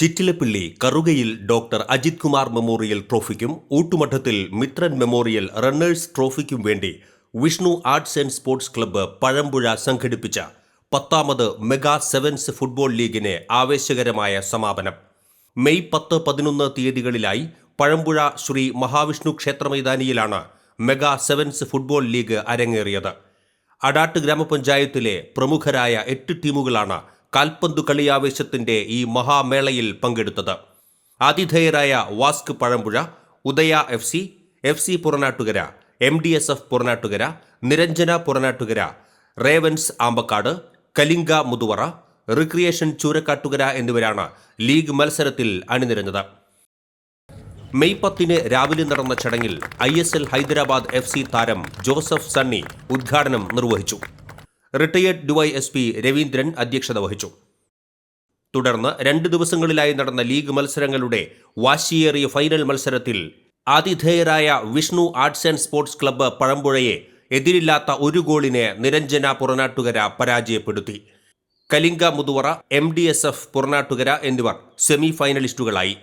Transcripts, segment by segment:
Chittilappilly Karukayil doctor Ajith Kumar memorial ട്രോഫിക്കും Oottumadathil Mithran memorial runners ട്രോഫിക്കും വേണ്ടി Vishnu arts and sports club Pazhampuzha സംഘടിപ്പിച്ച പത്താമത് മെഗാ സെവൻസ് ഫുട്ബോൾ ലീഗിന് ആവേശകരമായ സമാപനം. മെയ് പത്ത് പതിനൊന്ന് തീയതികളിലായി പഴമ്പുഴ ശ്രീ മഹാവിഷ്ണു ക്ഷേത്ര മൈതാനിയിലാണ് മെഗാ സെവൻസ് ഫുട്ബോൾ ലീഗ് അരങ്ങേറിയത്. അടാട്ട് ഗ്രാമപഞ്ചായത്തിലെ പ്രമുഖരായ എട്ട് ടീമുകളാണ് കാൽപന്തു കളിയാവേശത്തിന്റെ ഈ മഹാമേളയിൽ പങ്കെടുത്തത്. ആതിഥേയരായ VASC Pazhampuzha Udaya F C F C Puranattukara M D S F Puranattukara Niranjana Puranattukara Ravens Ambakkad Kalinga Muthuvara recreation Choorakkattukara എന്നിവരാണ് ലീഗ് മത്സരത്തിൽ അണിനിരഞ്ഞത് മെയ് പത്തിന് രാവിലെ നടന്ന ചടങ്ങിൽ I S L Hyderabad F C താരം ജോസഫ് സണ്ണി ഉദ്ഘാടനം നിർവഹിച്ചു. Retired D Y S P Raveendran അധ്യക്ഷത വഹിച്ചു. തുടർന്ന് രണ്ട് ദിവസങ്ങളിലായി നടന്ന ലീഗ് മത്സരങ്ങളുടെ വാശിയേറിയ ഫൈനൽ മത്സരത്തിൽ ആതിഥേയരായ Vishnu arts and sports club പഴമ്പുഴയെ എതിരില്ലാത്ത ഒരു ഗോളിന് നിരഞ്ജന പുറനാട്ടുകര പരാജയപ്പെടുത്തി. Kalinga Muthuvara M D S F Puranattukara എന്നിവർ സെമി ഫൈനലിസ്റ്റുകളായി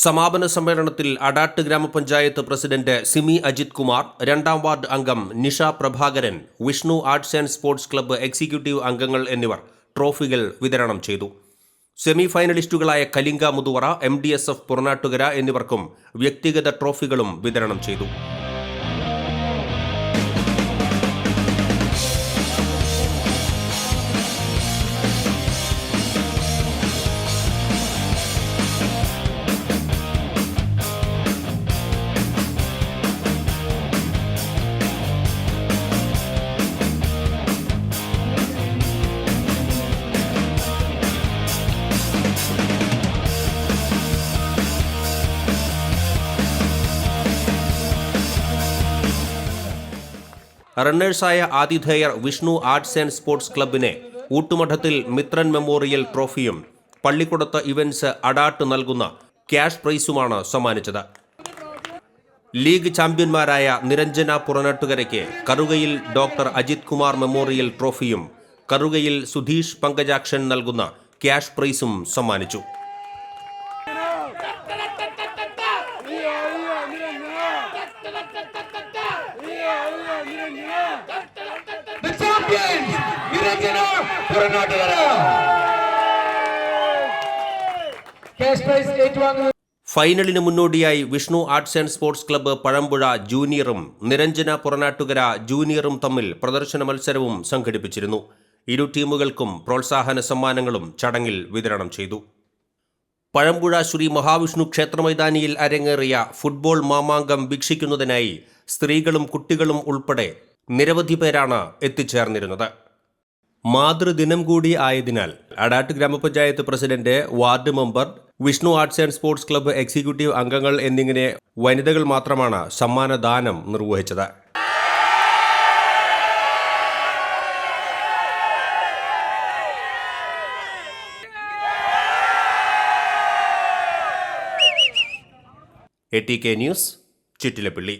സമാപന സമ്മേളനത്തിൽ അടാട്ട് ഗ്രാമപഞ്ചായത്ത് പ്രസിഡന്റ് സിമി അജിത് കുമാർ രണ്ടാം വാർഡ് അംഗം Nisha Prabhakaran Vishnu arts and sports club executive അംഗങ്ങൾ എന്നിവർ ട്രോഫികൾ വിതരണം ചെയ്തു. Semi ഫൈനലിസ്റ്റുകളായ Kalinga Muthuvara M D S F Puranattukara എന്നിവർക്കും വ്യക്തിഗത ട്രോഫികളും വിതരണം ചെയ്തു. റണ്ണേഴ്സായ ആതിഥേയർ വിഷ്ണു ആർട്സ് ആൻഡ് സ്പോർട്സ് ക്ലബിനെ ഊട്ടുമഠത്തിൽ മിത്രൻ മെമ്മോറിയൽ ട്രോഫിയും പള്ളിക്കുടത്ത് ഇവന്റ്സ് അഡാട്ട് നൽകുന്ന ക്യാഷ് പ്രൈസുമാണ് സമ്മാനിച്ചത് ലീഗ് ചാമ്പ്യന്മാരായ നിരഞ്ജന പുറനാട്ടുകരയ്ക്ക് കറുകയിൽ ഡോക്ടർ അജിത് കുമാർ മെമ്മോറിയൽ ട്രോഫിയും കറുകയിൽ സുധീഷ് പങ്കജാക്ഷൻ നൽകുന്ന ക്യാഷ് പ്രൈസും സമ്മാനിച്ചു ഫൈനലിന് മുന്നോടിയായി Vishnu arts and sports club Pazhampuzha ജൂനിയറും Niranjana Puranattukara ജൂനിയറും തമ്മിൽ പ്രദർശന മത്സരവും സംഘടിപ്പിച്ചിരുന്നു. ഇരു ടീമുകൾക്കും പ്രോത്സാഹന സമ്മാനങ്ങളും ചടങ്ങിൽ വിതരണം ചെയ്തു. പഴമ്പുഴ ശ്രീ മഹാവിഷ്ണു ക്ഷേത്ര മൈതാനിയിൽ അരങ്ങേറിയ ഫുട്ബോൾ മാമാങ്കം വീക്ഷിക്കുന്നതിനായി സ്ത്രീകളും കുട്ടികളും ഉൾപ്പെടെ നിരവധി പേരാണ് എത്തിച്ചേർന്നിരുന്നത്. മാതൃദിനം കൂടി ആയതിനാൽ അടാട്ട് ഗ്രാമപഞ്ചായത്ത് president ward member Vishnu arts and sports club executive അംഗങ്ങൾ എന്നിങ്ങനെ വനിതകൾ മാത്രമാണ് സമ്മാനദാനം നിർവഹിച്ചത്. A T K news Chittilappally.